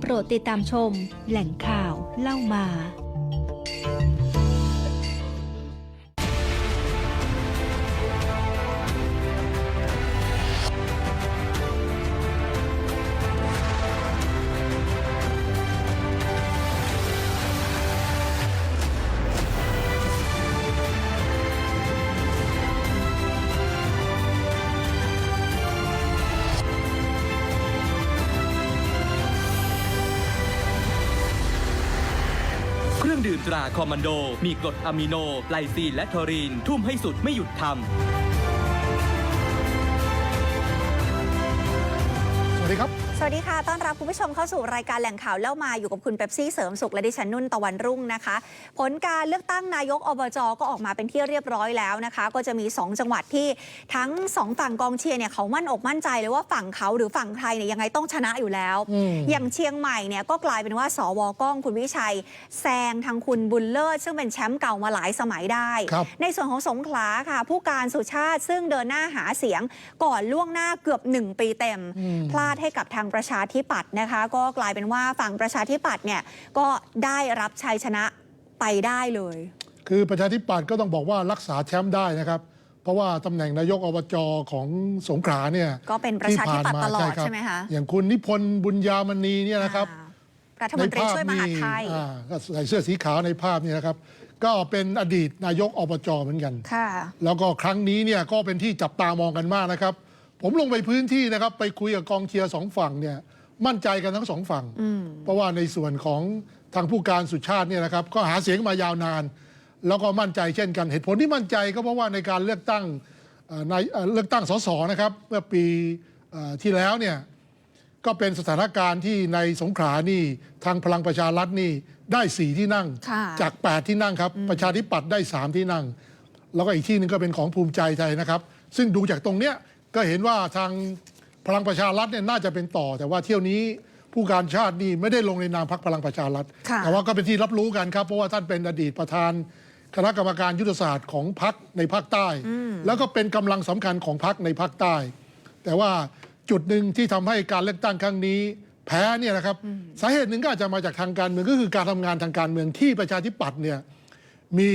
โปรดติดตามชม แหล่งข่าวเล่ามา ราคอมมานโด มีกรดอะมิโน ไลซีนและทอรีน ทุ่มให้สุดไม่หยุดทำ สวัสดีครับ สวัสดีค่ะ ต้อนรับคุณผู้ชมเข้าสู่รายการแหล่งข่าวเล่ามาอยู่กับคุณเป๊ปซี่เสริมสุขและดิฉันนุ่นตะวันรุ่งนะคะ ผลการเลือกตั้งนายกอบจก็ออกมาเป็นที่เรียบร้อยแล้วนะคะ ก็จะมี 2 จังหวัดที่ทั้ง 2 ฝั่งกองเชียร์เนี่ยเขามั่นอกมั่นใจเลยว่าฝั่งเขาหรือฝั่งใครเนี่ยยังไงต้องชนะอยู่แล้วอืมอย่างเชียงใหม่เนี่ยก็กลายเป็นว่าสวก้องคุณวิชัยแซงทางคุณบุญเลิศซึ่งเป็นแชมป์เก่ามาหลายสมัยได้ครับในส่วนของสงขลาค่ะ ผู้การสุชาติซึ่งเดินหน้าหาเสียงก่อนล่วงหน้าเกือบ 1 ปีเต็มอืมพลาดให้กับทางประชาธิปัตย์นะคะ ก็กลายเป็นว่าฝั่งประชาธิปัตย์เนี่ยก็ได้รับชัยชนะไปได้เลย คือประชาธิปัตย์ก็ต้องบอกว่ารักษาแชมป์ได้นะครับ เพราะว่าตำแหน่งนายกอบจของสงขลาเนี่ยก็เป็นประชาธิปัตย์ตลอดที่ผ่านมาใช่ไหมคะอย่างคุณนิพนธ์บุญญามณีเนี่ยนะครับอ่ารัฐมนตรีช่วยมหาดไทยอ่าก็ใส่เสื้อสีขาวในภาพเนี่ยนะครับ ก็เป็นอดีตนายกอบจเหมือนกันค่ะแล้วก็ครั้งนี้เนี่ยก็เป็นที่จับตามองกันมากนะครับ ผมลงไปพื้นที่นะครับ ไปคุยกับกองเชียร์สองฝั่งเนี่ยมั่นใจกันทั้งสองฝั่งอืมเพราะว่าในส่วนของทางผู้การสุชาติเนี่ยนะครับก็หาเสียงมายาวนาน แล้วก็มั่นใจเช่นกันเหตุผลที่มั่นใจก็เพราะว่าในการเลือกตั้งเอ่อในเอ่อเลือกตั้งสสนะครับเมื่อปีเอ่อที่แล้วเนี่ยก็เป็นสถานการณ์ที่ในสงขลานี่ทางพลังประชารัฐนี่ได้สี่ที่นั่งค่ะจาก 8 ที่นั่งครับ ประชาธิปัตย์ได้ 3 ที่นั่ง แล้วก็อีกที่หนึ่งก็เป็นของภูมิใจไทยนะครับ ซึ่งดูจากตรงเนี้ย ก็เห็นว่าทางพลังประชารัฐเนี่ยน่าจะเป็นต่อ แต่ว่าเที่ยวนี้ผู้การชาตินี่ไม่ได้ลงในนามพรรคพลังประชารัฐ ค่ะ แต่ว่าก็เป็นที่รับรู้กันครับ เพราะว่าท่านเป็นอดีตประธานคณะกรรมการยุทธศาสตร์ของพรรคในภาคใต้ แล้วก็เป็นกำลังสำคัญของพรรคในภาคใต้ แต่ว่าจุดหนึ่งที่ทำให้การเลือกตั้งครั้งนี้ แพ้เนี่ยนะครับสาเหตุหนึ่งก็อาจจะมาจากทางการเมืองก็คือการทำงานทางการเมืองที่ประชาธิปัตย์เนี่ยมี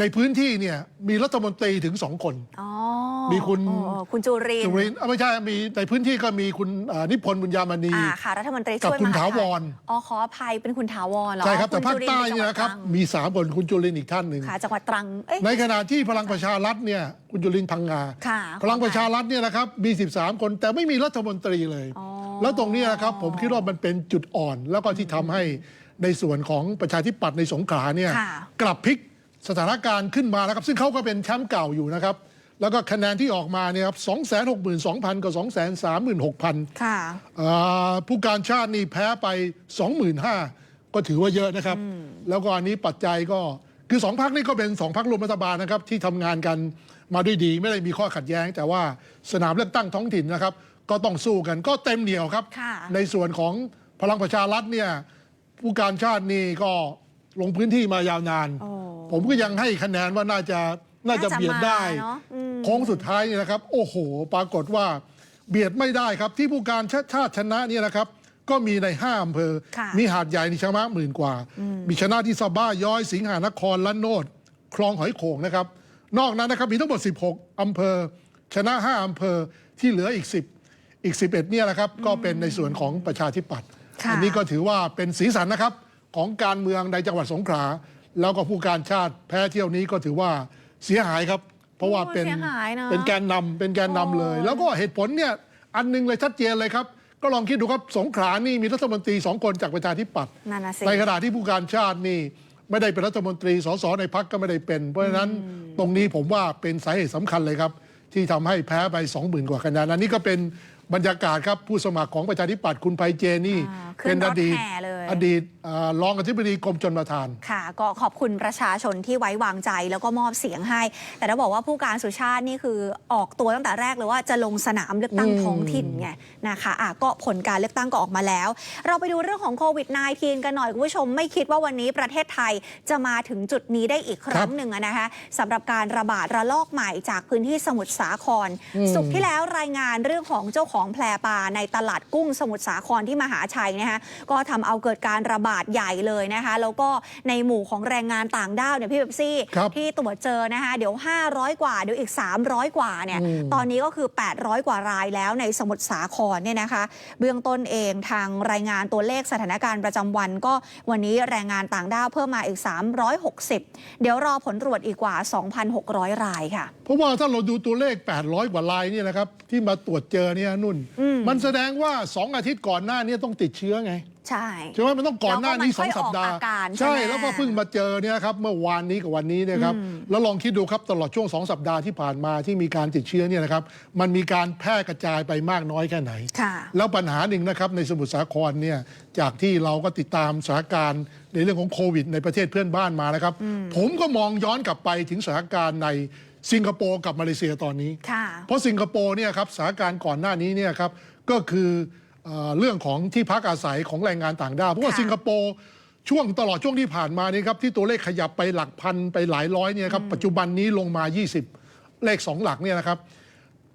ในพื้นที่เนี่ยมีรัฐมนตรีถึงสองคน อ๋อ มีคุณโอ้คุณจุรินทจุร์รินทร์อะไม่ใช่ มีในพื้นที่ก็มีคุณอ่านิพนธ์บุญญามณี อ่าค่ะรัฐมนตรีกับช่วยคุณมหาดไทถาวร อ๋อขออภัยเป็นคุณถาวรเหรอใช่ครับ แต่ณภาคจุริใต้ป็เนี่ยจังหวัดนะครับตงมีสามคนคุณจุรินทร์อีกท่านหนึ่งค่ะจังหวัดตรังเอ้ย ในขณะที่พลังประชารัฐเนี่ยคุณจุรินทร์พังงา ค่ะพลังประชารัฐเนี่ยนะครับมี 13 คนแต่ไม่มีรัฐมนตรีเลย อ๋อ แล้วตรงเนี้ยนะครับผมคิดว่ามันเป็นจุดอ่อน แล้วก็ที่ทำให้ในส่วนของประชาธิปัตย์ในสงขลาเนี่ย ค่ะ กลับพลิกสถานการณ์ขึ้นมานะครับ ซึ่งเขาก็เป็นแชมป์เก่าอยู่นะครับ แล้วก็คะแนนที่ออกมาเนี่ยครับ262,000กับ236,000ค่ะอ่าผู้การชาตินี่แพ้ไป25,000ก็ถือว่าเยอะนะครับ แล้วก็อันนี้ปัจจัยก็คือสองพักนี่ก็เป็นสองพักรวมรัฐบาลนะครับ ที่ทำงานกันมาด้วยดีไม่ได้มีข้อขัดแย้ง แต่ว่าสนามเลือกตั้งท้องถิ่นนะครับ ก็ต้องสู้กันก็เต็มเหนียวครับค่ะในส่วนของพลังประชารัฐเนี่ยผู้การชาตินี่ก็ลงพื้นที่มายาวนานโอ้ผมก็ยังให้คะแนนว่าน่าจะน่าจะน่าจะเบียดได้มาเนอะอืม โค้งสุดท้ายเนี่ยนะครับ โอ้โห ปรากฏว่าเบียดไม่ได้ครับ ที่ผู้การชาติชาติชนะเนี่ยนะครับ ก็มีในห้าอำเภอ ค่ะมีหาดใหญ่นี่ชนะหมื่นกว่า มีชนะที่สะบ้าย้อยสิงหานครละโนดคลองหอยโขงนะครับ นอกนั้นนะครับมีทั้งหมด 16อำเภอ ชนะ 5อำเภอที่เหลืออีก 10 อีก 11เนี่ยนะครับก็เป็นในส่วนของประชาธิปัตย์ค่ะ อันี้ก็ถือว่าเป็นสีสันนะครับของการเมืองในจังหวัดสงขลาแล้วก็ผู้การชาติแพ้เที่ยวนี้ก็ถือว่าเสียหายครับ เพราะว่าเป็นโอ้เสียหายนะเป็นแกนนำเป็นแกนนำเลยโอ้แล้วก็เหตุผลเนี่ยอันหนึงเลยชัดเจนเลยครับ ก็ลองคิดดูครับสงขลานี่มีรัฐมนตรีสองคนจากประชาธิปัตย์นั่นน่ะสิ ในขณะที่ผู้การชาตินี่ไม่ได้เป็นรัฐมนตรีสสในพักก็ไม่ได้เป็น เพราะฉะนั้นตรงนี้ผมว่าเป็นสาเหตุสำคัญเลยครับ ที่ทำให้แพ้ไป 20,000 กว่าคะแนนอันนี้ก็เป็น บรรยากาศครับผู้สมัครของประชาธิปัตย์คุณไพเจนี่ อ่าขึ้เป็นนรอถดีตแห่เลย อดีตอ่ารองอธิบดีกรมชนประทาน ค่ะก็ขอบคุณประชาชนที่ไว้วางใจแล้วก็มอบเสียงให้ แต่ถ้าบอกว่าผู้การสุชาตินี่คือออกตัวตั้งแต่แรกเลยว่าจะลงสนามเลือกตั้งอืมท้องถิ่นไงนะคะอะก็ผลการเลือกตั้งก็ออกมาแล้ว เราไปดูเรื่องของโควิด -19 กันหน่อยคุณผู้ชมไม่คิดว่าวันนี้ประเทศไทยจะมาถึงจุดนี้ได้อีกครั้งหนึ่งอะนะคะสำหรับการระบาดระลอกใหม่จากพื้นที่สมุทรสาครอืมสุขที่แล้วรายงานเรื่องของเจ้าของของแพรปลาในตลาดกุ้งสมุทรสาครที่มหาชัยนะคะก็ทำเอาเกิดการระบาดใหญ่เลยนะคะแล้วก็ในหมู่ของแรงงานต่างด้าวเนี่ยพี่เบบซี่ครับที่ตรวจเจอนะคะเดี๋ยว 500 กว่าเดี๋ยวอีก 300 กว่าเนี่ยอืมตอนนี้ก็คือ 800 กว่ารายแล้วในสมุทรสาครเนี่ยนะคะเบื้องต้นเองทางรายงานตัวเลขสถานการณ์ประจำวัน ก็วันนี้แรงงานต่างด้าวเพิ่มมาอีก 360 เดี๋ยวรอผลตรวจอีกกว่า 2,600 รายค่ะ เพราะว่าถ้าเราดูตัวเลข 800 กว่าลายเนี่ยนะครับที่มาตรวจเจอเนี่ยนุ่นอืมมันแสดงว่า2อาทิตย์ก่อนหน้านี้ต้องติดเชื้อไง ใช่ใช่ไหมมันต้องก่อนหน้านี้แล้วก็มันค่อย2สัปดาห์ออกอาการใช่ใช่ไหมแล้วก็เพิ่งมาเจอเนี่ยครับเมื่อวานนี้กับวันนี้เนะครับอืมแล้วลองคิดดูครับตลอดช่วง2สัปดาห์ที่ผ่านมาที่มีการติดเชื้อเนี่ยนะครับมันมีการแพร่กระจายไปมากน้อยแค่ไหนค่ะแล้วปัญหาหนึ่งนะครับในสมุทรสาครเนี่ยจากที่เราก็ติดตามสถานการณ์ในเรื่องของโควิด ในประเทศเพื่อนบ้านมานะครับ ผมก็มองย้อนกลับไปถึงสถานการณ์ใน สิงคโปร์กับมาเลเซียตอนนี้ ค่ะ เพราะสิงคโปร์เนี่ยครับสถานการณ์ก่อนหน้านี้เนี่ยครับก็คือเอ่อเรื่องของที่พักอาศัยของแรงงานต่างด้าวเพราะว่าค่ะ สิงคโปร์ช่วงตลอดช่วงที่ผ่านมานี่ครับที่ตัวเลขขยับไปหลักพันไปหลายร้อยเนี่ยครับปัจจุบันนี้ลงมา 20 เลข 2 หลักเนี่ยนะครับ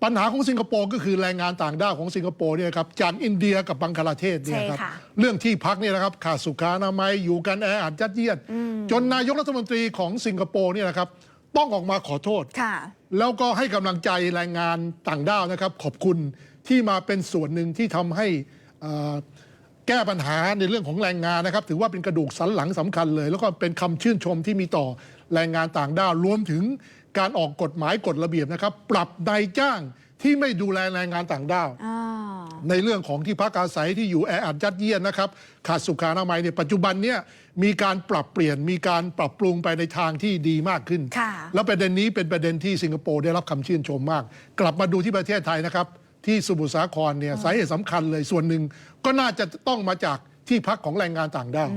ปัญหาของสิงคโปร์ก็คือแรงงานต่างด้าวของสิงคโปร์เนี่ยครับจากอินเดียกับบังคลาเทศเนี่ยครับ ใช่ค่ะ เรื่องที่พักเนี่ยนะครับขาดสุขาอนามัยอยู่กันแออัดยัดเยียด จนนายกรัฐมนตรีของสิงคโปร์เนี่ยนะครับ ต้องออกมาขอโทษค่ะแล้วก็ให้กำลังใจแรงงานต่างด้าวนะครับ ขอบคุณที่มาเป็นส่วนหนึ่งที่ทำให้เอ่อแก้ปัญหาในเรื่องของแรงงานนะครับ ถือว่าเป็นกระดูกสันหลังสำคัญเลย แล้วก็เป็นคำชื่นชมที่มีต่อแรงงานต่างด้าวรวมถึงการออกกฎหมายกฎระเบียบนะครับ ปรับนายจ้าง ที่ไม่ดูแลแรงงานต่างด้าวอ่าในเรื่องของที่พักอาศัยที่อยู่แออัดยัดเยียดนะครับ ขาดสุขาอนามัยเนี่ยปัจจุบันเนี่ยมีการปรับเปลี่ยนมีการปรับปรุงไปในทางที่ดีมากขึ้นค่ะแล้วประเด็นนี้เป็นประเด็นที่สิงคโปร์ได้รับคำชื่นชมมาก กลับมาดูที่ประเทศไทยนะครับ ที่สมุทรสาครเนี่ยสาเหตุสำคัญเลยส่วนหนึ่งก็น่าจะต้องมาจากที่พักของแรงงานต่างด้าว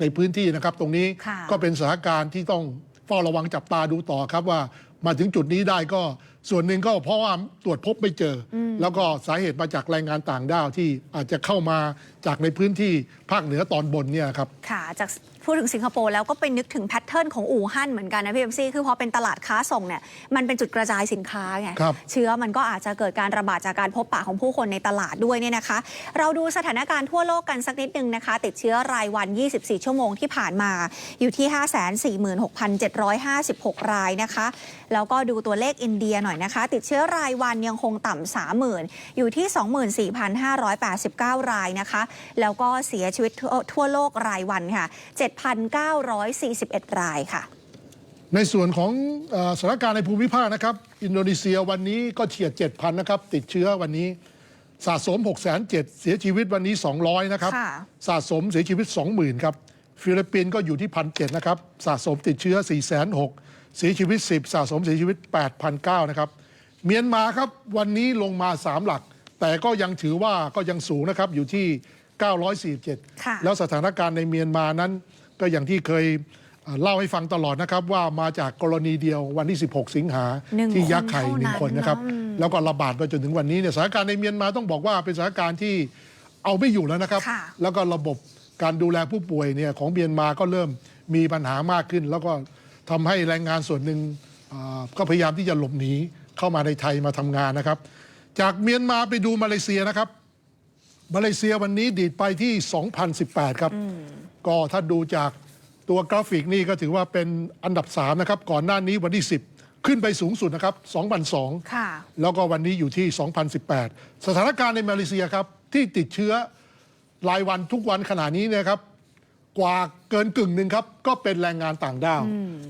ในพื้นที่นะครับ ตรงนี้ค่ะก็เป็นสถานการณ์ที่ต้องเฝ้าระวังจับตาดูต่อครับว่า มาถึงจุดนี้ได้ก็ส่วนหนึ่งก็เพราะว่าตรวจพบไม่เจออแล้วก็สาเหตุมาจากแรงงานต่างด้าวที่อาจจะเข้ามาจากในพื้นที่ภาคเหนือตอนบนเนี่ยครับ ค่ะจากพูดถึงสิงคโปร์แล้วก็ไปนึกถึงแพทเทิร์นของอู่ฮั่นเหมือนกันนะพี่เอ็มซี่คือพอเป็นตลาดค้าส่งเนี่ยมันเป็นจุดกระจายสินค้าไงครับ เชื้อมันก็อาจจะเกิดการระบาดจากการพบปะของผู้คนในตลาดด้วยเนี่ยนะคะ เราดูสถานการณ์ทั่วโลกกันสักนิดนึงนะคะ ติดเชื้อรายวัน 24 ชั่วโมงที่ผ่านมาอยู่ที่ 546,756 รายนะคะ แล้วก็ดูตัวเลขอินเดียหน่อยนะคะ ติดเชื้อรายวันยังคงต่ำ30,000อยู่ที่ 24,589 รายนะคะ แล้วก็เสียชีวิตทั่วทั่วโลกรายวันค่ะ 7,941 รายค่ะ ในส่วนของเออสถานการณ์ในภูมิภาคนะครับ อินโดนีเซียวันนี้ก็เฉียด 7,000 นะครับ ติดเชื้อวันนี้สะสม 6 7 0 0 0เสียชีวิตวันนี้ 200 นะครับค่ะสะสมเสียชีวิต 20,000 ครับ ฟิลิปปินส์ก็อยู่ที่ 1,700 นะครับ สะสมติดเชื้อ406 เสียชีวิต 10 สะสมเสียชีวิต 8,009นะครับ เมียนมาครับวันนี้ลงมา 3 หลัก แต่ก็ยังถือว่าก็ยังสูงนะครับอยู่ที่ 947ค่ะแล้วสถานการณ์ในเมียนมานั้น ก็อย่างที่เคยเอ่อเล่าให้ฟังตลอดนะครับ ว่ามาจากกรณีเดียววันที่ 16 สิงหาหนึ่งที่ยักษ์ไข่คนหนึ่งเท่านั้นคนนะครับเนอะอืมแล้วก็ระบาดไปจนถึงวันนี้เนี่ยสถานการณ์ในเมียนมาต้องบอกว่าเป็นสถานการณ์ที่เอาไม่อยู่แล้วนะครับค่ะแล้วก็ระบบการดูแลผู้ป่วยเนี่ยของเมียนมาก็เริ่มมีปัญหามากขึ้น แล้วก็ ทำให้แรงงานส่วนหนึ่งอ่าก็พยายามที่จะหลบหนีเข้ามาในไทยมาทำงานนะครับ จากเมียนมาไปดูมาเลเซียนะครับ มาเลเซียวันนี้ดีดไปที่ 2018 ครับ ก็ถ้าดูจากตัวกราฟิกนี่ก็ถือว่าเป็นอันดับ 3 นะครับ ก่อนหน้านี้วันที่ 10 ขึ้นไปสูงสุดนะครับ2002ค่ะแล้วก็วันนี้อยู่ที่ 2018 สถานการณ์ในมาเลเซียครับ ที่ติดเชื้อรายวันทุกวันขณะนี้เนยครับ กว่าเกินกึ่งหนึ่งครับ ก็เป็นแรงงานต่างด้าว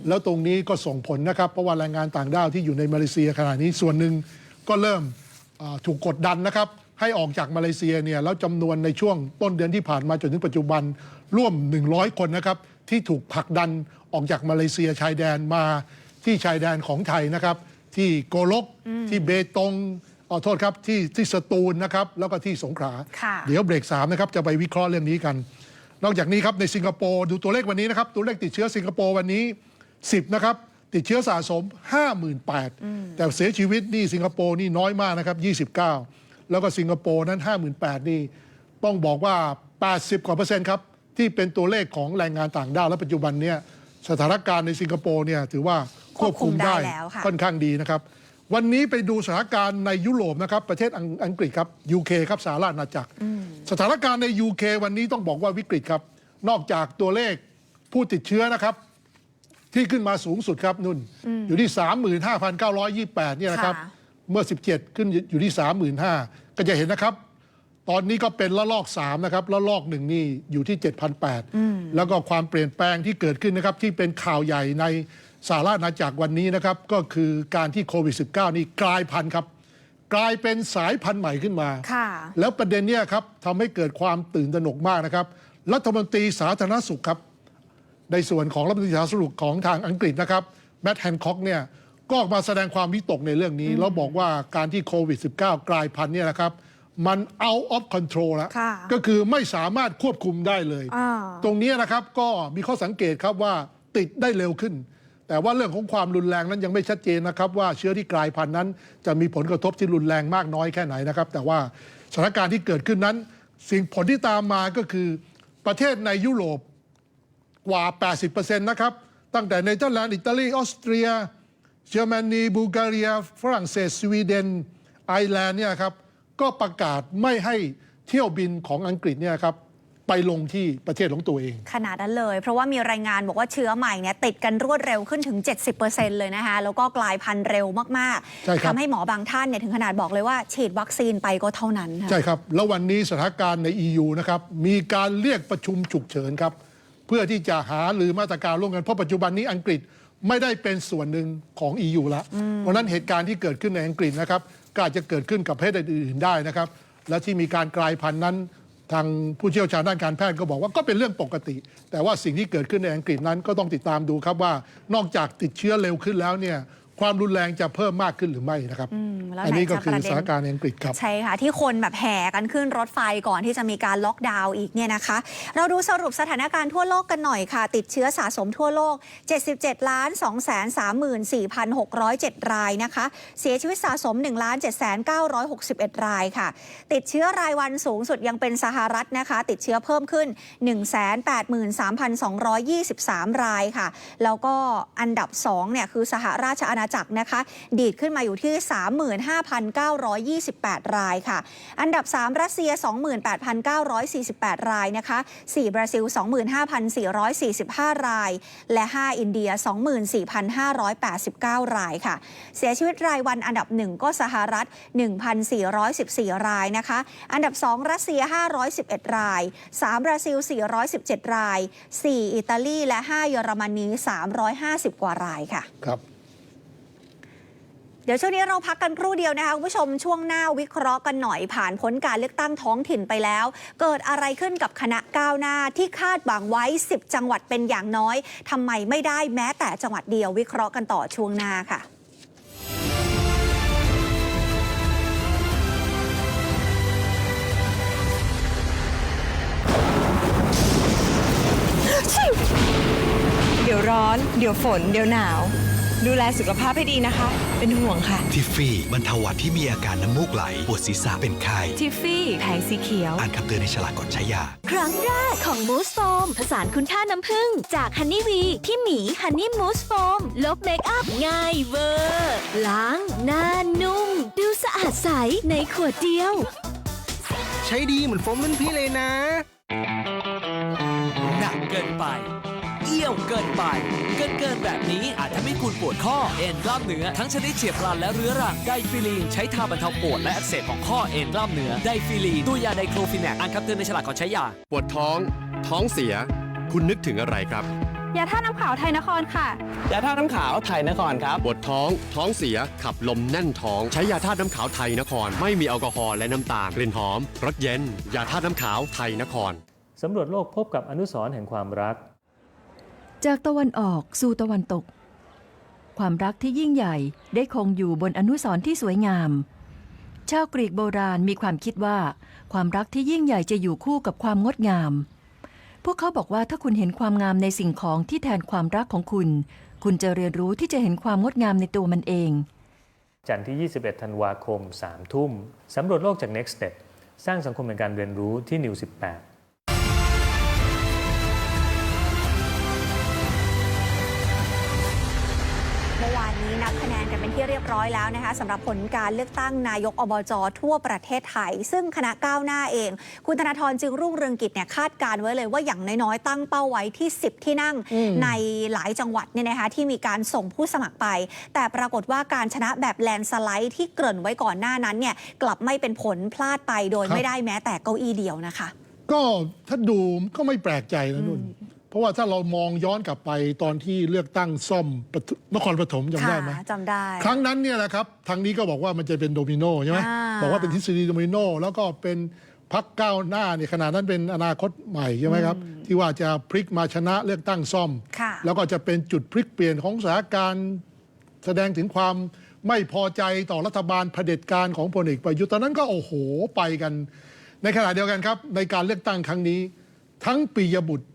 แล้วตรงนี้ก็ส่งผลนะครับ เพราะว่าแรงงานต่างด้าวที่อยู่ในมาเลเซียขณะนี้ส่วนหนึ่งก็เริ่มอ่าถูกกดดันนะครับ ให้ออกจากมาเลเซียเนี่ยแล้วจำนวนในช่วงต้นเดือนที่ผ่านมาจนถึงปัจจุบันร่วม 100 คนนะครับ ที่ถูกผลักดันออกจากมาเลเซียชายแดนมาที่ชายแดนของไทยนะครับ ที่โกลกที่เบตงขอโทษครับที่ที่สตูลนะครับ แล้วก็ที่สงขลาค่ะเดี๋ยวเบรก3นะครับจะไปวิเคราะห์เรื่องนี้กัน นอกจากนี้ครับในสิงคโปร์ดูตัวเลขวันนี้นะครับ ตัวเลขติดเชื้อสิงคโปร์วันนี้ 10 นะครับ ติดเชื้อสะสม 58,000แต่เสียชีวิตนี่สิงคโปร์นี่น้อยมากนะครับ 29 แล้วก็สิงคโปร์นั้น 58,000นี่ต้องบอกว่า 80 กว่าเปอร์เซ็นต์ครับ ที่เป็นตัวเลขของแรงงานต่างด้าวและปัจจุบันเนี่ยสถานการณ์ในสิงคโปร์เนี่ยถือว่าควบคุมได้ควบคุมได้แล้วค่ะค่อนข้างดีนะครับ วันนี้ไปดูสถานการณ์ในยุโรปนะครับประเทศอังอังกฤษครับ UK ครับสหราชอาณาจักร สถานการณ์ใน UK วันนี้ต้องบอกว่าวิกฤตครับ นอกจากตัวเลขผู้ติดเชื้อนะครับ ที่ขึ้นมาสูงสุดครับนุ่น อยู่ที่ 35,928เนี่ยนะครับค่ะเมื่อ 17 ขึ้นอยู่ที่ 35,000 ก็จะเห็นนะครับ ตอนนี้ก็เป็นละลอก 3 นะครับละลอกหนึ่งนี่อยู่ที่ 7,800 แล้วก็ความเปลี่ยนแปลงที่เกิดขึ้นนะครับที่เป็นข่าวใหญ่ใน สหราชอาณาจักรวันนี้นะครับ ก็คือการที่โควิด -19 นี่กลายพันธุ์ครับ กลายเป็นสายพันธุ์ใหม่ขึ้นมา ค่ะ แล้วประเด็นเนี้ยครับทำให้เกิดความตื่นตระหนกมากนะครับ รัฐมนตรีสาธารณสุขครับ ในส่วนของรัฐมนตรีสาธารณสุขของทางอังกฤษนะครับแมตต์แฮนค็อกเนี่ยก็ออกมาแสดงความวิตกในเรื่องนี้ แล้วบอกว่าการที่โควิด -19 กลายพันธุ์เนี่ยนะครับมัน out of control แล้ว ค่ะก็คือไม่สามารถควบคุมได้เลย อ่า ตรงนี้นะครับก็มีข้อสังเกตครับว่าติดได้เร็วขึ้น แต่ว่าเรื่องของความรุนแรงนั้นยังไม่ชัดเจนนะครับ ว่าเชื้อที่กลายพันธุ์นั้น จะมีผลกระทบที่รุนแรงมากน้อยแค่ไหนนะครับ แต่ว่าสถานการณ์ที่เกิดขึ้นนั้น สิ่งผลที่ตามมาก็คือประเทศในยุโรปกว่า 80%นะครับ ตั้งแต่เนเธอร์แลนด์อิตาลีออสเตรียเยอรมนีบูการีฝรั่งเศสสวีเดนไอร์แลนด์เนี่ยครับก็ประกาศไม่ให้เที่ยวบินของอังกฤษเนี่ยครับ ไปลงที่ประเทศของตัวเอง ขนาดนั้นเลย เพราะว่ามีรายงานบอกว่าเชื้อใหม่เนี่ยติดกันรวดเร็วขึ้นถึง 70%เลยนะคะ แล้วก็กลายพันธุ์เร็วมากใช่ครับทำให้หมอบางท่านเนี่ยถึงขนาดบอกเลยว่าฉีดวัคซีนไปก็เท่านั้นค่ะใช่ครับ แล้ววันนี้สถานการณ์ใน EU นะครับมีการเรียกประชุมฉุกเฉินครับ เพื่อที่จะหาหรือมาตรการร่วมกันเพราะปัจจุบันนี้อังกฤษไม่ได้เป็นส่วนหนึ่งของ EU ละเพราะฉะนั้นเหตุการณ์ที่เกิดขึ้นในอังกฤษนะครับก็อาจจะเกิดขึ้นกับประเทศอื่นๆได้นะครับ และที่มีการกลายพันธุ์นั้น ทางผู้เชี่ยวชาญด้านการแพทย์ก็บอกว่าก็เป็นเรื่องปกติ แต่ว่าสิ่งที่เกิดขึ้นในอังกฤษนั้นก็ต้องติดตามดูครับว่านอกจากติดเชื้อเร็วขึ้นแล้วเนี่ย ความรุนแรงจะเพิ่มมากขึ้นหรือไม่นะครับแล้วอันนี้ไหนก็จะคือประเด็นสถานการณ์ในอังกฤษครับ ใช่ค่ะ ที่คนแบบแห่กันขึ้นรถไฟก่อนที่จะมีการล็อกดาวน์อีกเนี่ยนะคะ เราดูสรุปสถานการณ์ทั่วโลกกันหน่อยค่ะ ติดเชื้อสะสมทั่วโลก 77ล้าน2 3 4 6 0 7 รายนะคะ เสียชีวิตสะสม1 7 9 6 1 รายค่ะ ติดเชื้อรายวันสูงสุดยังเป็นสหรัฐนะคะ ติดเชื้อเพิ่มขึ้น 183,223 รายค่ะ แล้วก็อันดับ2เนี่ยคือสหราชอาณาจักรนะคะ ดีดขึ้นมาอยู่ที่ 35,928 รายค่ะ อันดับ 3 รัสเซีย 28,948 รายนะคะ 4 บราซิล 25,445 ราย และ 5 อินเดีย 24,589 รายค่ะ เสียชีวิตรายวันอันดับ 1 ก็สหรัฐ 1,414 รายนะคะ อันดับ 2 รัสเซีย 511 ราย 3 บราซิล 417 ราย 4 อิตาลี และ 5 เยอรมนี 350 กว่ารายค่ะ ครับ เดี๋ยวช่วงนี้เราพักกันครู่เดียวนะคะคุณผู้ชมช่วงหน้าวิเคราะห์กันหน่อยผ่านพ้นการเลือกตั้งท้องถิ่นไปแล้ว เกิดอะไรขึ้นกับคณะก้าวหน้าที่คาดหวังไว้ 10 จังหวัดเป็นอย่างน้อยทำไมไม่ได้แม้แต่จังหวัดเดียววิเคราะห์กันต่อช่วงหน้าค่ะเดี๋ยวร้อน เดี๋ยวฝน เดี๋ยวหนาว ดูแลสุขภาพให้ดีนะคะ เป็นห่วงค่ะ ทิฟฟี่บรรเทาหวัดที่มีอาการน้ำมูกไหล ปวดศีรษะเป็นไข้ทิฟฟี่แผงสีเขียว อ่านคำเตือนในฉลากก่อนใช้ยา ครั้งแรกของมูสโฟมผสานคุณค่าน้ำผึ้งจากฮันนี่วีที่หมีฮันนี่มูสโฟมลบเมคอัพง่ายเวอร์ล้างหน้านุ่ม ดูสะอาดใสในขวดเดียว ใช้ดีเหมือนโฟมรุ่นพี่เลยนะ หนักเกินไป เอี้ยวเกินไป เกินเกินแบบนี้อาจทำให้คุณปวดข้อเอ็นกล้ามเนื้อทั้งชนิดเฉียบพลันและเรื้อรังไดฟิลีนใช้ทาบรรเทาปวดและอักเสบของข้อเอ็นกล้ามเนื้อไดฟิลีนตัวยาไดโครฟินแนกอ่านคำเตือนในฉลากก่อนใช้ยาปวดท้อง ท้องเสีย คุณนึกถึงอะไรครับยาท่าน้ำขาวไทยนครค่ะ ยาท่าน้ำขาวไทยนครครับ ปวดท้อง ท้องเสีย ขับลมแน่นท้อง ใช้ยาธาตุน้ำขาวไทยนคร ไม่มีแอลกอฮอล์และน้ำตาล กลิ่นหอม รสเย็น ยาธาตุน้ำขาวไทยนคร สำรวจโลกพบกับอนุสรณ์แห่งความรัก จากตะวันออกสู่ตะวันตก ความรักที่ยิ่งใหญ่ได้คงอยู่บนอนุสรณ์ที่สวยงาม ชาวกรีกโบราณมีความคิดว่า ความรักที่ยิ่งใหญ่จะอยู่คู่กับความงดงาม พวกเขาบอกว่าถ้าคุณเห็นความงามในสิ่งของที่แทนความรักของคุณ คุณจะเรียนรู้ที่จะเห็นความงดงามในตัวมันเอง จันทร์ที่ 21 ธันวาคม 3 ทุ่มสำรวจโลกจาก Next Step สร้างสังคมแห่งการเรียนรู้ที่นิว18 นอวานนี้นับคะแนนกันเป็นที่เรียบร้อยแล้วนะคะสำหรับผลการเลือกตั้งนายกอบจทั่วประเทศไทย ซึ่งคณะก้าวหน้าเอง คุณธนาธรจึงรุ่งเรืองกิจเนี่ยคาดการณ์ไว้เลยว่าอย่างน้อยๆ ตั้งเป้าไว้ที่ 10 ที่นั่งอืมในหลายจังหวัดเนี่ยนะคะที่มีการส่งผู้สมัครไป แต่ปรากฏว่าการชนะแบบแลนด์สไลด์ที่เกริ่นไว้ก่อนหน้านั้นเนี่ยกลับไม่เป็นผลพลาดไปโดยไม่ได้แม้แต่เก้าอี้เดียวนะคะ ก็ถ้าดูก็ไม่แปลกใจนะนุ่น เพราะว่าถ้าเรามองย้อนกลับไปตอนที่เลือกตั้งซ่อมปทุนครปฐมจำได้ไหมค่ะจำได้ ครั้งนั้นเนี่ยนะครับทางนี้ก็บอกว่ามันจะเป็นโดมิโนใช่ไหมอ่าบอกว่าเป็นทฤษฎีโดมิโนแล้วก็เป็นพักก้าวหน้าเนี่ยขนาดนั้นเป็นอนาคตใหม่ใช่ไหมครับ ที่ว่าจะพลิกมาชนะเลือกตั้งซ่อมค่ะแล้วก็จะเป็นจุดพลิกเปลี่ยนของสถานการณ์แสดงถึงความไม่พอใจต่อรัฐบาลเผด็จการของพลเอกประยุทธ์ตอนนั้นก็โอ้โหไปกัน ในขณะเดียวกันครับ ในการเลือกตั้งครั้งนี้ ทั้งปียบุตร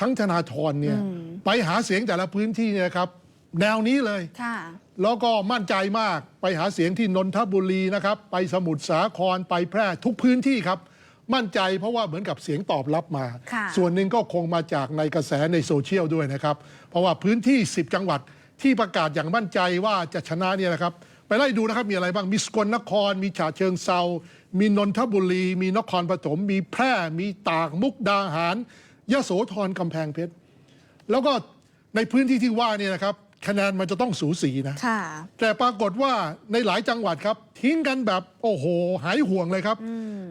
ทั้งธนาธรเนี่ยไปหาเสียงแต่ละพื้นที่เนี่ยครับ แนวนี้เลยค่ะแล้วก็มั่นใจมากไปหาเสียงที่นนทบุรีนะครับ ไปสมุทรสาครไปแพร่ทุกพื้นที่ครับ มั่นใจเพราะว่าเหมือนกับเสียงตอบรับมาค่ะส่วนหนึ่งก็คงมาจากในกระแสในโซเชียลด้วยนะครับ เพราะว่าพื้นที่ 10 จังหวัดที่ประกาศอย่างมั่นใจว่าจะชนะเนี่ยนะครับไปไล่ดูนะครับ มีอะไรบ้าง มีสกลนคร มีฉะเชิงเซา มีนนทบุรี มีนครปฐม มีแพร่ มีตากมุกดาหาร ยโสธรกำแพงเพชร แล้วก็ในพื้นที่ที่ว่าเนี่ยนะครับ คะแนนมันจะต้องสูสีนะ ค่ะ แต่ปรากฏว่าในหลายจังหวัดครับ ทิ้งกันแบบโอ้โห หายห่วงเลยครับ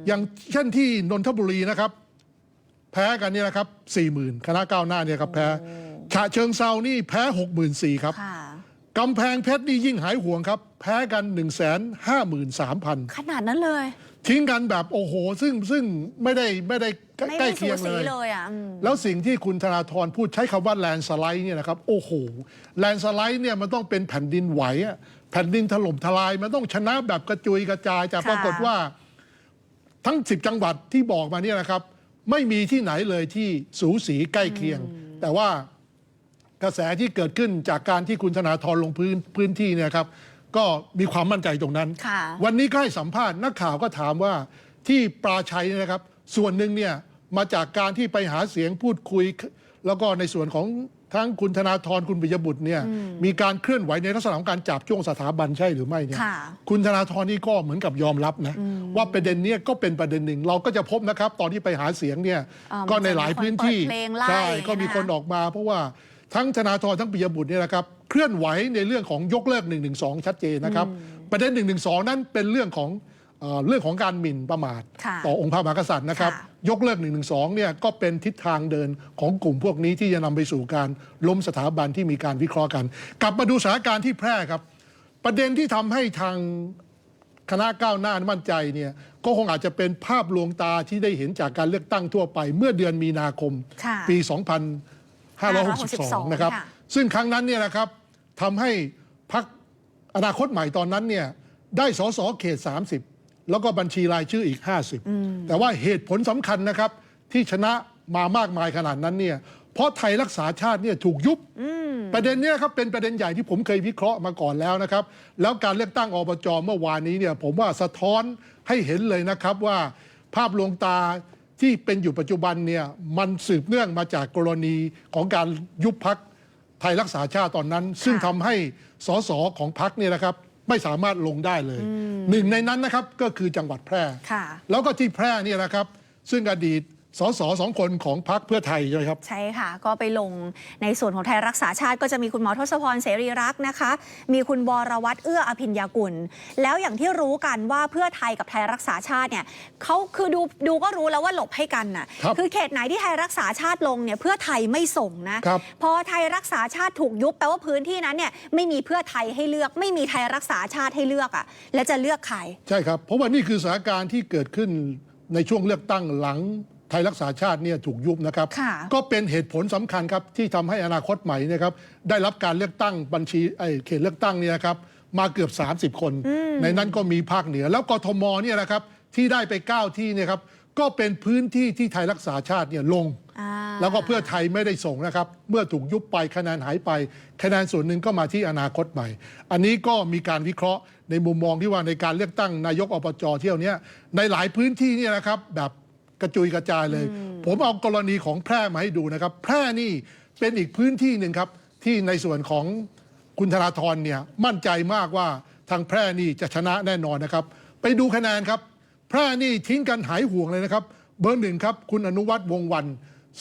อย่างเช่นที่นนทบุรีนะครับ แพ้กันเนี่ยนะครับสี่หมื่นคณะก้าวหน้าเนี่ยครับแพ้ฉะเชิงเซานี่แพ้หกหมื่นสี่ครับ ค่ะ กำแพงเพชรนี่ยิ่งหายห่วงครับ แพ้กัน1นึ่งแสนห้าหมื่นสามพันขนาดนั้นเลย ทิ้งกันแบบโอ้โห ซึ่งซึ่งไม่ได้ไม่ได้ใกล้ไม่ใกล้ได้สูเคียงสีเลยเลยอะอืมแล้วสิ่งที่คุณธนาธรพูดใช้คำว่าแลนสไลด์เนี่ยนะครับ โอ้โห แลนสไลด์เนี่ยมันต้องเป็นแผ่นดินไหวอะแผ่นดินถล่มทลาย มันต้องชนะแบบกระจุยกระจายแต่ค่ะปรากฏว่า ทั้ง 10 จังหวัดที่บอกมาเนี่ยนะครับ ไม่มีที่ไหนเลยที่สูสีใกล้เคียง แต่ว่า กระแสที่เกิดขึ้นจากการที่คุณธนาธรลงพื้นพื้นที่เนี่ยครับ ก็มีความมั่นใจตรงนั้น ค่ะวันนี้ก็ให้สัมภาษณ์นักข่าวก็ถามว่าที่ปราชัยเนยนะครับ ส่วนหนึ่งเนี่ยมาจากการที่ไปหาเสียงพูดคุย แล้วก็ในส่วนของทั้งคุณธนาธรคุณปิยบุตรเนี่ยมีการเคลื่อนไหวในลักษณะของการจับจ้วงสถาบันใช่หรือไม่เนี่ย ค่ะ คุณธนาธรนี่ก็เหมือนกับยอมรับนะ ว่าประเด็นเนี้ยก็เป็นประเด็นหนึ่ง เราก็จะพบนะครับ ตอนที่ไปหาเสียงเนี่ย อ่าก็ในหลายพื้นที่มันจะมีคนเปิดเพลงไล่ใช่ก็มีนะคะคนออกมา เพราะว่า ทั้งธนาธรทั้งปิยบุตรเนี่ยนะครับเคลื่อนไหวในเรื่องของยกเลิก1นึชัดเจนนะครับ ประเด็น1นึนั้นเป็นเรื่องของเอ่อเรื่องของการหมิ่นประมาทค่ะต่อองค์พระมหากษัตริย์นะครับค่ะยกเลิก1นึเนี่ยก็เป็นทิศทางเดินของกลุ่มพวกนี้ที่จะนำไปสู่การล้มสถาบันที่มีการวิเคราะห์กัน กลับมาดูสถานการณ์ที่แพร่ครับ ประเด็นที่ทำให้ทางคณะก้าวหน้ามั่นใจเนี่ยก็คงอาจจะเป็นภาพลวงตาที่ได้เห็นจากการเลือกตั้งทั่วไป เมื่อเดือนมีนาคมค่ะปี 2562 นะครับค่ะซึ่งครั้งนั้นเนี่ยนะครับทำให้พักอนาคตใหม่ตอนนั้นเนี่ยได้สสเขต 30 แล้วก็บัญชีรายชื่ออีก 50 แต่ว่าเหตุผลสำคัญนะครับ ที่ชนะมามากมายขนาดนั้นเนี่ยเพราะไทยรักษาชาติเนี่ยถูกยุบประเด็นเนี้ครับเป็นประเด็นใหญ่ที่ผมเคยวิเคราะห์มาก่อนแล้วนะครับ แล้วการเลือกตั้งอบจเมื่อวานนี้เนี่ยผมว่าสะท้อนให้เห็นเลยนะครับว่าภาพลวงตา ที่เป็นอยู่ปัจจุบันเนี่ยมันสืบเนื่องมาจากกรณีของการยุบพักไทยรักษาชาติตอนนั้น ซึ่งทำให้สสของพักเนี่ยนะครับไม่สามารถลงได้เลย หนึ่งในนั้นนะครับก็คือจังหวัดแพร่ ค่ะ แล้วก็ที่แพร่เนี่ยนะครับ ซึ่งอดีต สสสองคนของพักเพื่อไทยใช่ไหมครับ ใช่ค่ะ ก็ไปลงในส่วนของไทยรักษาชาติก็จะมีคุณหมอทศพรเสรีรักษ์นะคะ มีคุณวรวัตรเอื้ออภิญญากุล แล้วอย่างที่รู้กันว่าเพื่อไทยกับไทยรักษาชาติเนี่ยเขาคือดูดูก็รู้แล้วว่าหลบให้กันน่ะครับอเขตไหนที่ไทยรักษาชาติลงเนี่ยเพื่อไทยไม่ส่งนะครับ พอไทยรักษาชาติถูกยุบแปลว่าพื้นที่นั้นเนี่ยไม่มีเพื่อไทยให้เลือก ไม่มีไทยรักษาชาติให้เลือกอะแล้วจะเลือกใคร ใช่ครับ เพราะว่านี่คือสถานการณ์ที่เกิดขึ้นในช่วงเลือกตั้งหลังไท ยรักษาชาติเนี่ยถูกยุบนะครับ ค่ะ ก็เป็นเหตุผลสำคัญครับที่ทำให้อนาคตใหม่เนะครับได้รับการเลือกตั้งบัญชีไอ้เขตเลือกตั้งเนี่ยนะครับมาเกือบ 30 คน ในนั้นก็มีภาคเหนือ แล้วกทมเนี่ยนะครับที่ได้ไป 9 ที่เนี่ยครับก็เป็นพื้นที่ที่ไทยรักษาชาติเนี่ยลง อ่า แล้วก็เพื่อไทยไม่ได้ส่งนะครับ เมื่อถูกยุบไปคะแนนหายไป คะแนนส่วนหนึ่งก็มาที่อนาคตใหม่ อันนี้ก็มีการวิเคราะห์ในมุมมองที่ว่าในการเลือกตั้งนายกอบจเที่ยวเนี้ยในหลายพื้นที่เนี่ยนะครับแบบ กระจุยกระจายเลย ผมเอากรณีของแพร่มาให้ดูนะครับ แพร่นี่เป็นอีกพื้นที่หนึ่งครับ ที่ในส่วนของคุณธนาธรเนี่ยมั่นใจมากว่าทางแพร่นี่จะชนะแน่นอนนะครับ ไปดูคะแนนครับ แพร่นี่ทิ้งกันหายห่วงเลยนะครับ เบอร์หนึ่งครับ คุณอนุวัฒน์วงศ์วัน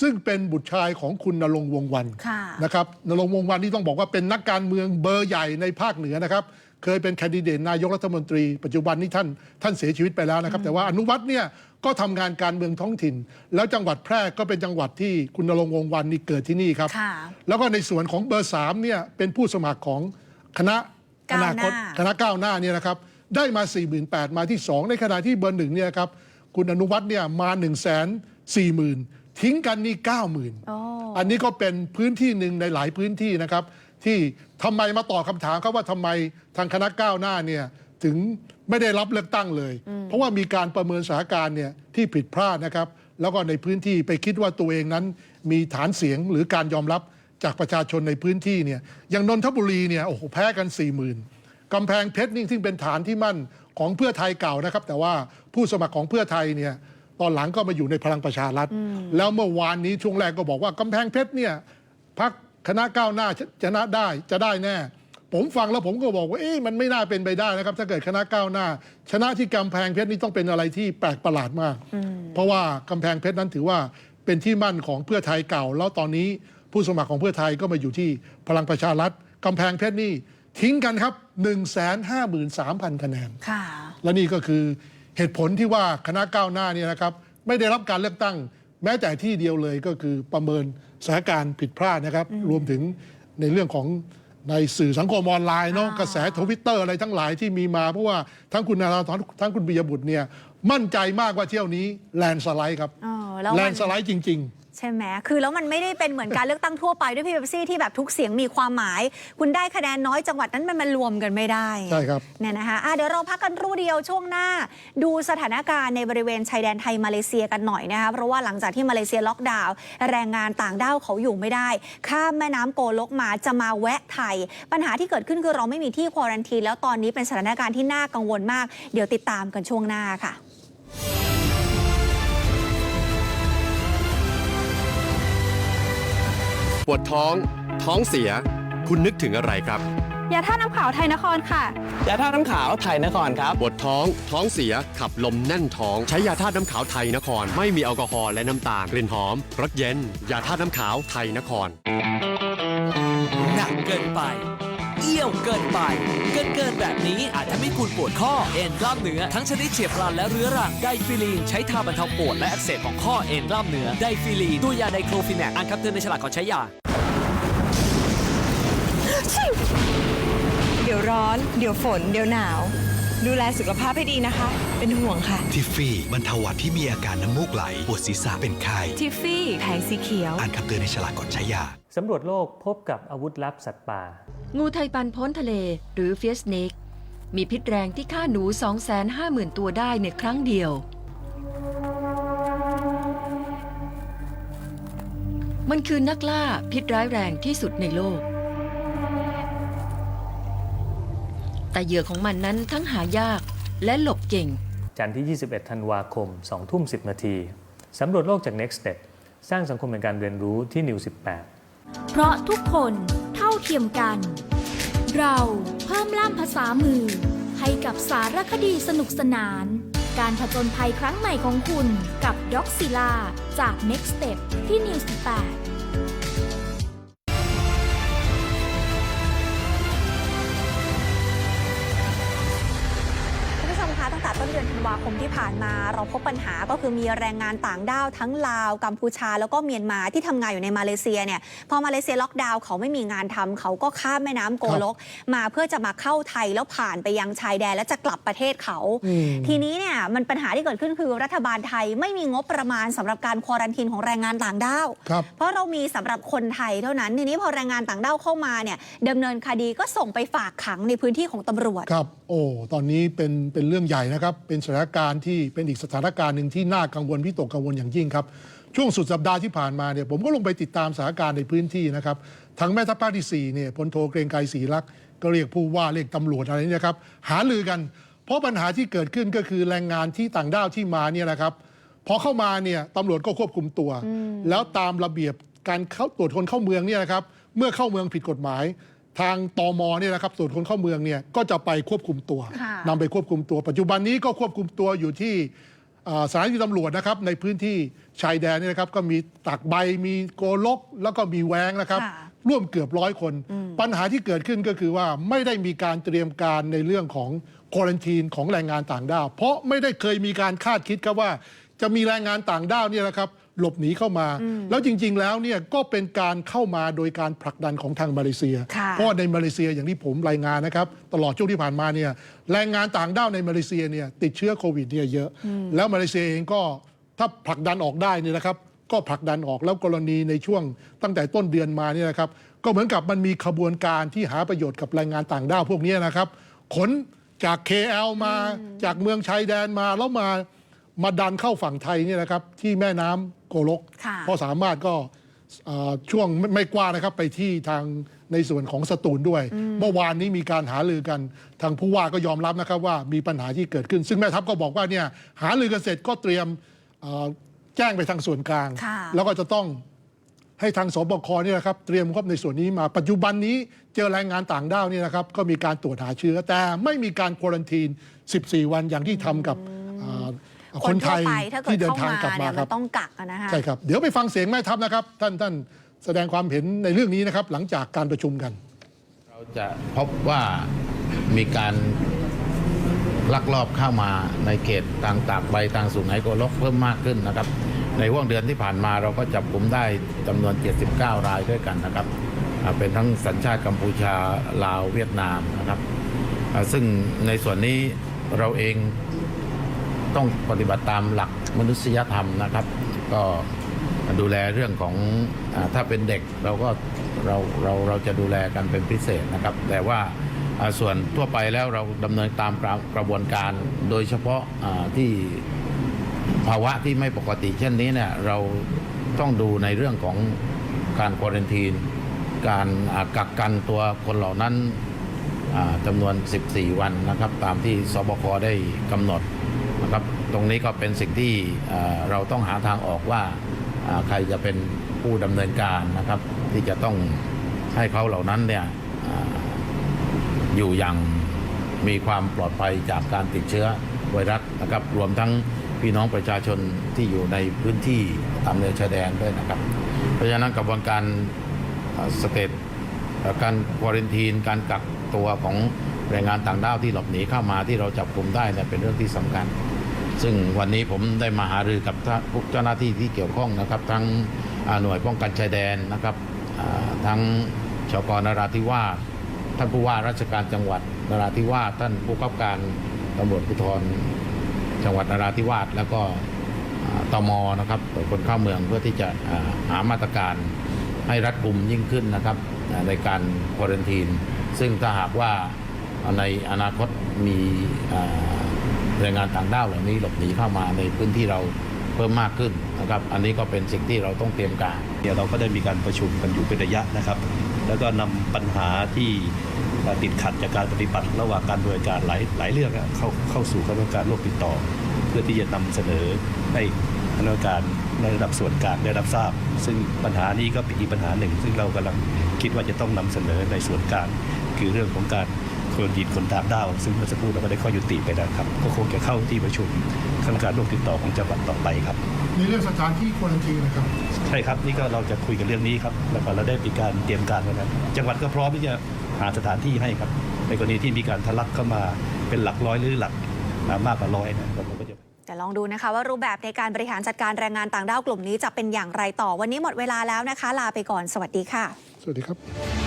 ซึ่งเป็นบุตรชายของคุณนรงค์วงศ์วันค่ะนะครับนรงค์วงศ์วันนี่ต้องบอกว่าเป็นนักการเมืองเบอร์ใหญ่ในภาคเหนือนะครับ เคยเป็นแคนดิเดตนายกรัฐมนตรี ปัจจุบันนี้ท่านท่านเสียชีวิตไปแล้วนะครับ แต่ว่าอนุวัฒน์เนี่ยก็ทำงานการเมืองท้องถิ่น แล้วจังหวัดแพร่ก็เป็นจังหวัดที่คุณนรงค์วงศ์วันนี่เกิดที่นี่ครับ ค่ะแล้วก็ในส่วนของเบอร์สามเนี่ยเป็นผู้สมัครของคณะก้าวหน้า คตคณะก้าวหน้าเนี่ยนะครับได้มา 4 8 0 0 0มาที่ 2 ในขณะที่เบอร์หนึ่งเนี่ยครับคุณอนุวัฒน์เนี่ยมา 1 4 0 0 0 0 ทิ้งกันนี่ 90,000อ๋ออันนี้ก็เป็นพื้นที่หนึ่งในหลายพื้นที่นะครับ ที่ทำไมมาตอบคำถามครับว่าทำไมทางคณะก้าวหน้าเนี่ยถึงไม่ได้รับเลือกตั้งเลย เพราะว่ามีการประเมินสถานการณ์เนี่ยที่ผิดพลาดนะครับ แล้วก็ในพื้นที่ไปคิดว่าตัวเองนั้น มีฐานเสียงหรือการยอมรับจากประชาชนในพื้นที่เนี่ยอย่างนนทบุรีเนี่ยโอ้โหแพ้กัน4 0,000กำแพงเพชรนี่ซึ่งเป็นฐานที่มั่นของเพื่อไทยเก่านะครับ แต่ว่าผู้สมัครของเพื่อไทยเนี่ยตอนหลังก็มาอยู่ในพลังประชารัฐ แล้วเมื่อวานนี้ช่วงแรกก็บอกว่ากำแพงเพชรเนี่ยพัก คณะก้าวหน้าชชนะได้จะได้แน่ ผมฟังแล้วผมก็บอกว่าเอ๊ะมันไม่น่าเป็นไปได้นะครับ ถ้าเกิดคณะก้าวหน้า ชนะที่กำแพงเพชรนี่ต้องเป็นอะไรที่แปลกประหลาดมาก เพราะว่ากำแพงเพชรนั้นถือว่าเป็นที่มั่นของเพื่อไทยเก่า แล้วตอนนี้ผู้สมัครของเพื่อไทยก็มาอยู่ที่พลังประชารัฐกำแพงเพชรนี่ทิ้งกันครับ 1 5 3 0 0 0 คะแนนค่ะและนี่ก็คือเหตุผลที่ว่าคณะก้าวหน้าเนี่ยนะครับ ไม่ได้รับการเลือกตั้ง แม้แต่ที่เดียวเลยก็คือประเมินสถานการณ์ผิดพลาดนะครับ รวมถึงในเรื่องของในสื่อสังคมออนไลน์เนาะอ่ากระแสทวิตเตอร์อะไรทั้งหลายที่มีมา เพราะว่าทั้งคุณนาราธรทั้งคุณปิยบุตรเนี่ยมั่นใจมากว่าเที่ยวนี้แลนสไลด์ครับเออแล้วแลมันนสไลด์จริง ๆ ใช่ไหมคือแล้วมันไม่ได้เป็นเหมือนการเลือกตั้งทั่วไปด้วยพี่เบปซี่ที่แบบทุกเสียงมีความหมาย คุณได้คะแนนน้อยจังหวัดนั้นมันมารวมกันไม่ได้ใช่ครับเนี่ยนะคะอะเดี๋ยวเราพักกันครู่เดียวช่วงหน้า ดูสถานการณ์ในบริเวณชายแดนไทยมาเลเซียกันหน่อยนะคะเพราะว่าหลังจากที่มาเลเซียล็อกดาวน์แรงงานต่างด้าวเขาอยู่ไม่ได้ ข้ามแม่น้ำโกลกมาจะมาแวะไทย ปัญหาที่เกิดขึ้นคือเราไม่มีที่ควอรันทีแล้วตอนนี้เป็นสถานการณ์ที่น่ากังวลมาก เดี๋ยวติดตามกันช่วงหน้าค่ะ ปวดท้อง ท้องเสีย คุณนึกถึงอะไรครับ ยาท่าน้ำขาวไทยนครค่ะ ยาท่าน้ำขาวไทยนครครับ ปวดท้อง ท้องเสีย ขับลมแน่นท้อง ใช้ยาธาตุน้ำขาวไทยนคร ไม่มีแอลกอฮอล์และน้ำตาล กลิ่นหอม รสเย็น ยาธาตุน้ำขาวไทยนคร หนักเกินไป เอี้ยวเกินไป เกินเกินแบบนี้อาจทำให้คุณปวดข้อเอ็นกล้ามเนื้อทั้งชนิดเฉียบพลันและเรื้อรังไดฟิลีนใช้ทาบรรเทาปวดและอักเสบของข้อเอ็นกล้ามเนื้อไดฟิลีนตัวยาไดโครฟินแนกอ่านคำเตือนในฉลากก่อนใช้ยา เดี๋ยวร้อน เดี๋ยวฝน เดี๋ยวหนาว ดูแลสุขภาพให้ดีนะคะ เป็นห่วงค่ะ ทิฟฟี่บรรเทาหวัดที่มีอาการน้ำมูกไหล ปวดศีรษะเป็นไข้ทิฟฟี่แผงสีเขียว อ่านคำเตือนในฉลากก่อนใช้ยา สำรวจโลกพบกับอาวุธลับสัตว์ป่า งูไทยปันพ้นทะเลหรือเฟียสเนกมีพิษแรงที่ฆ่าหนู 250,000 ตัวได้ในครั้งเดียว มันคือนักล่าพิษร้ายแรงที่สุดในโลก แต่เหยื่อของมันนั้นทั้งหายากและหลบเก่ง จันทร์ที่ 21 ธันวาคม 2 ทุ่ม 10 นาทีสำรวจโลกจาก Next Step สร้างสังคมแห่งการเรียนรู้ที่นิว 18 เพราะทุกคนเท่าเทียมกัน เราเพิ่มล่ามภาษามือ ให้กับสารคดีสนุกสนาน การผจญภัยครั้งใหม่ของคุณกับด็อกซิล่าจาก Next Step ที่ News 18าคมที่ผ่านมาเราพบปัญหาก็คือมีแรงงานต่างด้าวทั้งลาวกัมพูชาแล้วก็เมียนมาที่ทำงานอยู่ในมาเลเซียเนี่ยพอมาเลเซียล็อกดาวน์เขาไม่มีงานทำเขาก็ข้ามแม่น้ำโกลก มาเพื่อจะมาเข้าไทยแล้วผ่านไปยังชายแดนแล้วจะกลับประเทศเขาอืมทีนี้เนี่ยมันปัญหาที่เกิดขึ้นคือรัฐบาลไทยไม่มีงบประมาณสำหรับการควอรันทีนของแรงงานต่างด้าวครับเพราะเรามีสำหรับคนไทยเท่านั้นทีนี้พอแรงงานต่างด้าวเข้ามาเนี่ยดำเนินคดีก็ส่งไปฝากขังในพื้นที่ของตำรวจครับ โอ้ตอนนี้เป็นเป็นเรื่องใหญ่นะครับเป็นสถานการณ์ที่เป็นอีกสถานการณ์หนึ่งที่น่ากังวลพิตกกังวลอย่างยิ่งครับ ช่วงสุดสัปดาห์ที่ผ่านมาเนี่ยผมก็ลงไปติดตามสถานการณ์ในพื้นที่นะครับทั้งแม่ทัพภาคที่4เนี่ยพลโทเกรงไกรศรีรักษ์ก็เรียกผู้ว่าเรียกตำรวจอะไรนี่ครับหาลือกัน เพราะปัญหาที่เกิดขึ้นก็คือแรงงานที่ต่างด้าวที่มาเนี่ยนะครับพอเข้ามาเนี่ยตำรวจก็ควบคุมตัว แล้วตามระเบียบการเข้าตรวจคนเข้าเมืองเนี่ยนะครับเมื่อเข้าเมืองผิดกฎหมาย ทางตมเนี่ยนะครับส่วนคนเข้าเมืองเนี่ยก็จะไปควบคุมตัวค่ะ นำไปควบคุมตัว ปัจจุบันนี้ก็ควบคุมตัวอยู่ที่อ่าสถานีตำรวจนะครับในพื้นที่ชายแดนเนี่ยนะครับก็มีตักใบมีโกลก แล้วก็มีแวงนะครับ ค่ะ ร่วมเกือบร้อยคน ปัญหาที่เกิดขึ้นก็คือว่าไม่ได้มีการเตรียมการในเรื่องของควอรันทีนของแรงงานต่างด้าว เพราะไม่ได้เคยมีการคาดคิดครับว่า จะมีแรงงานต่างด้าวเนี่ยนะครับ หลบหนีเข้ามา แล้วจริง ๆ แล้วเนี่ยก็เป็นการเข้ามาโดยการผลักดันของทางมาเลเซียค่ะเพราะว่าในมาเลเซียอย่างที่ผมรายงานนะครับตลอดช่วงที่ผ่านมาเนี่ยแรงงานต่างด้าวในมาเลเซียเนี่ยติดเชื้อโควิดเนี่ยเยอะ แล้วมาเลเซียเองก็ถ้าผลักดันออกได้เนี่ยนะครับ ก็ผลักดันออกแล้วกรณีในช่วงตั้งแต่ต้นเดือนมาเนี่ยนะครับ ก็เหมือนกับมันมีขบวนการที่หาประโยชน์กับแรงงานต่างด้าวพวกนี้นะครับ ขนจาก KL มาจากเมืองชายแดนมาแล้วมามาดันเข้าฝั่งไทยเนี่ยนะครับ ที่แม่น้ำโกลก ค่ะพอสามารถก็เอ่อช่วงไม่ไม่กว้างนะครับไปที่ทางในส่วนของสตูลด้วย เมื่อวานนี้มีการหารือกัน ทางผู้ว่าก็ยอมรับนะครับว่ามีปัญหาที่เกิดขึ้น ซึ่งแม่ทัพก็บอกว่าเนี่ยหารือกันเสร็จก็เตรียมเอ่อแจ้งไปทางส่วนกลาง ค่ะ แล้วก็จะต้อง ให้ทางสบคเนี่ยนะครับเตรียมงบในส่วนนี้มาปัจจุบันนี้เจอแรงงานต่างด้าวเนี่ยนะครับก็มีการตรวจหาเชื้อแต่ไม่มีการควอรันทีน 14 วันอย่างที่ทำกับอ่า คคนนทั่ไทวยไปถ้าเกิดที่เดินเข้าทางมากลับมาเนี่ยคมัรับ นต้องกักอะนะคะ ใช่ครับ เดี๋ยวไปฟังเสียงแม่ทัพนะครับ ท่านท่านแสดงความเห็นในเรื่องนี้นะครับ หลังจากการประชุมกัน เราจะพบว่ามีการลักลอบเข้ามาในเขตทางตากใบทางสุไหงโกลกเพิ่มมากขึ้นนะครับ ในห่วงเดือนที่ผ่านมาเราก็จับกลุ่มได้จำนวน 79 รายด้วยกันนะครับอ่าเป็นทั้งสัญชาติกัมพูชาลาวเวียดนามนะครับอ่าซึ่งในส่วนนี้เราเอง ต้องปฏิบัติตามหลักมนุษยธรรมนะครับ ก็ดูแลเรื่องของอถ้าเป็นเด็กเราก็เราเราเราจะดูแลกันเป็นพิเศษนะครับ แต่ว่าส่วนทั่วไปแล้วเราดำเนินตามกระกระบวนการ โดยเฉพาะที่ภาวะที่ไม่ปกติเช่นนี้เนี่ยเราต้องดูในเรื่องของการควอรันทีน การกักกันตัวคนเหล่านั้นจำนวน 14 วันนะครับ ตามที่สบคได้กำหนด นะครับตรงนี้ก็เป็นสิ่งที่เราต้องหาทางออกว่าใครจะเป็นผู้ดำเนินการนะครับ ที่จะต้องให้เขาเหล่านั้นเนี่ยออยู่อย่างมีความปลอดภัยจากการติดเชื้อไวรัสนะครับ รวมทั้งพี่น้องประชาชนที่อยู่ในพื้นที่ตามแนวชายแดนด้วยนะครับ เพราะฉะนั้นกระบวนการสเตตการควอรันทีนการกักตัวของแรงงานต่างด้าวที่หลบหนีเข้ามาที่เราจับกลุ่มได้เนี่ยเป็นเรื่องที่สำคัญ ซึ่งวันนี้ผมได้มาหารือกับทุกเจ้าหน้าที่ที่เกี่ยวข้องนะครับ ทั้งหน่วยป้องกันชายแดนนะครับทั้งชกนราธิวาสท่านผู้ว่าราชการจังหวัดนราธิวาสท่านผู้กำกับการตำรวจภูธรจังหวัดนราธิวาสแล้วก็อ่าตมนะครับตรวจคนเข้าเมืองเพื่อที่จะหามาตรการให้รัดกุมยิ่งขึ้นนะครับในการควอรันทีน ซึ่งถ้าหากว่าในอนาคตมี แรงงานต่างด้าวเหล่านี้หลบหนีเข้ามาในพื้นที่เราเพิ่มมากขึ้นนะครับ อันนี้ก็เป็นสิ่งที่เราต้องเตรียมการเดี๋ยวเราก็ได้มีการประชุมกันอยู่เป็นระยะนะครับ แล้วก็นำปัญหาที่ติดขัดจากการปฏิบัติ ระหว่างการบริการหลายหลายเรื่องเข้าเข้าสู่กระบวนการโรคติดต่อ เพื่อที่จะนำเสนอให้คณะกรรมการในระดับส่วนกลางได้รับทราบ ซึ่งปัญหานี้ก็เป็นอีกปัญหาหนึ่ง ซึ่งเรากำลังคิดว่าจะต้องนำเสนอในส่วนกลางคือเรื่องของการ โคลนดินคนต่างด้าว ซึ่งเมื่อสักครู่เราก็ได้ข้อยุติไปแล้วครับ ก็คงจะเข้าที่ประชุมคณะกรรมการโรคติดต่อของจังหวัดต่อไปครับ ในเรื่องสถานที่ควอรันทีนนะครับใช่ครับนี่ก็เราจะคุยกันเรื่องนี้ครับแล้วก็เราได้มีการเตรียมการไว้แล้วจังหวัดก็พร้อมที่จะหาสถานที่ให้ครับ ในกรณีที่มีการทะลักเข้ามาเป็นหลักร้อยหรือหลักอ่ามากกว่าร้อยนะเราก็จะจะลองดูนะคะว่ารูปแบบในการบริหารจัดการแรงงานต่างด้าวกลุ่มนี้จะเป็นอย่างไรต่อวันนี้หมดเวลาแล้วนะคะ ลาไปก่อนสวัสดีค่ะ สวัสดีครับ